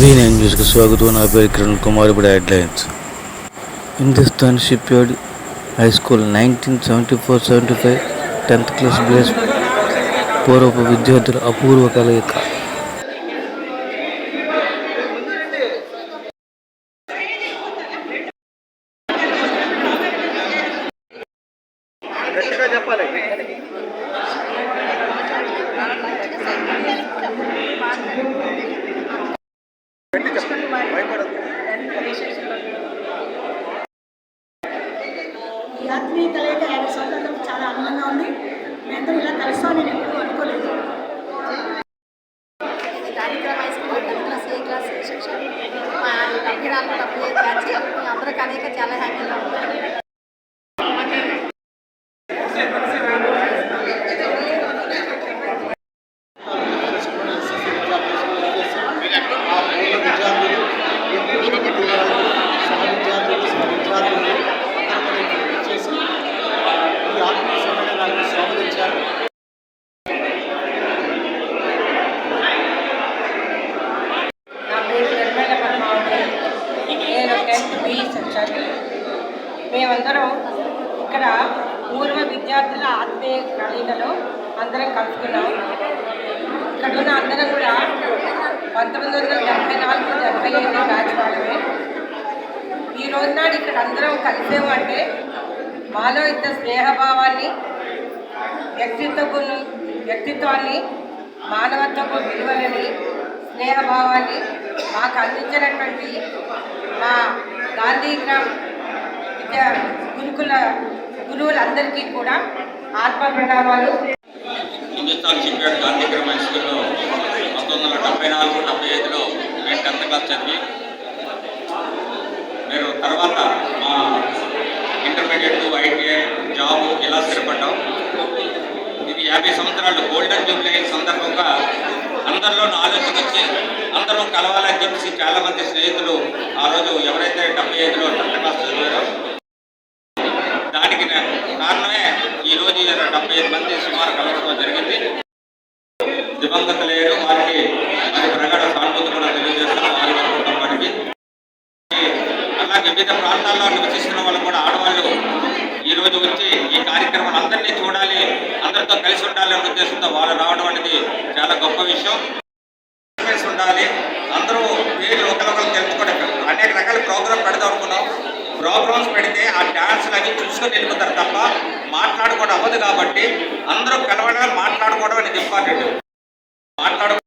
V nine న్యూస్కి స్వాగతం. నా పేరు కిరణ్ కుమార్. ఇప్పుడు headlines Hindustan shipyard high school nineteen seventy four seventy five tenth class బ్లేస్ పూర్వపు విద్యార్థుల అపూర్వ కలయిక గట్టిగా చెప్పాలి. గట్టి చెప్పండి భయపడదు ఈ ఆత్మీయత లేక యాభై సంవత్సరాలు చాలా ఆనందంగా ఉంది. మేమందరం ఇలా నేను ఎప్పుడూ అనుకోలేదు. క్లాస్ సెక్షన్ మా చాలా హ్యాపీగా ఉంటాయి నా పేరు నిర్మల పద్మావతి నేను టెన్త్ బి సెక్షన్ మేమందరం ఇక్కడ పూర్వ విద్యార్థుల ఆత్మీయ కళలో అందరం కలుసుకున్నాం. ఇక్కడ ఉన్న అందరం కూడా పంతొమ్మిది వందల డెబ్బై నాలుగు డెబ్బై ఐదు బ్యాచ్ వాళ్ళమే ఈ రోజు నాడు ఇక్కడ అందరం కలిసాము అంటే మాలో ఇంత స్నేహభావాన్ని వ్యక్తిత్వపు వ్యక్తిత్వాన్ని మానవత్వపు విలువలని స్నేహభావాన్ని మాకు అందించినటువంటి మా గాంధీ గ్రామ్ విద్యా గురుకుల గురువులందరికీ కూడా ఆత్మ ప్రణామాలు హిందుస్థాన్ షిప్యార్డ్ గాంధీగ్రామ్ హై స్కూల్లో పంతొమ్మిది వందల డెబ్బై నాలుగు డెబ్బై ఐదులో నేను టెన్త్ క్లాస్ చదివి నేను తర్వాత మా ఇంటర్మీడియట్ ఐటీఐ జాబ్ ఇలా స్థిరపడ్డాం. ఇది యాభై సంవత్సరాలు గోల్డెన్ జూబ్లీ సందర్భంగా అందరిలో ఆలోచన వచ్చి అందరూ కలవాలని చెప్పేసి చాలామంది స్నేహితులు ఆ రోజు ఎవరైతే డెబ్బై ఐదులో టెన్త్ క్లాస్ చదివారో దానికి కారణమే ఈ రోజు డెబ్బై ఐదు మంది సుమారు కలవడం జరిగింది. దివంగత లేడు వారికి మరి ప్రగాఢ సానుభూతి కూడా తెలియజేస్తున్నాం వారి వారి అలాగే వివిధ ప్రాంతాల్లో నివసిస్తున్న వాళ్ళు కూడా ఆడవాళ్ళు ఈ రోజు వచ్చి ఈ కార్యక్రమాన్ని అందరినీ చూడాలి అందరితో కలిసి ఉండాలనే ఉద్దేశంతో వాళ్ళు రావడం అనేది చాలా గొప్ప విషయం. ప్రోగ్రామ్స్ పెడితే ఆ డాన్స్ అవి చూసుకొని వెళ్ళిపోతారు తప్ప మాట్లాడుకోవడం అవ్వదు కాబట్టి అందరూ కలవడం మాట్లాడుకోవడం అనేది ఇంపార్టెంట్ మాట్లాడుకో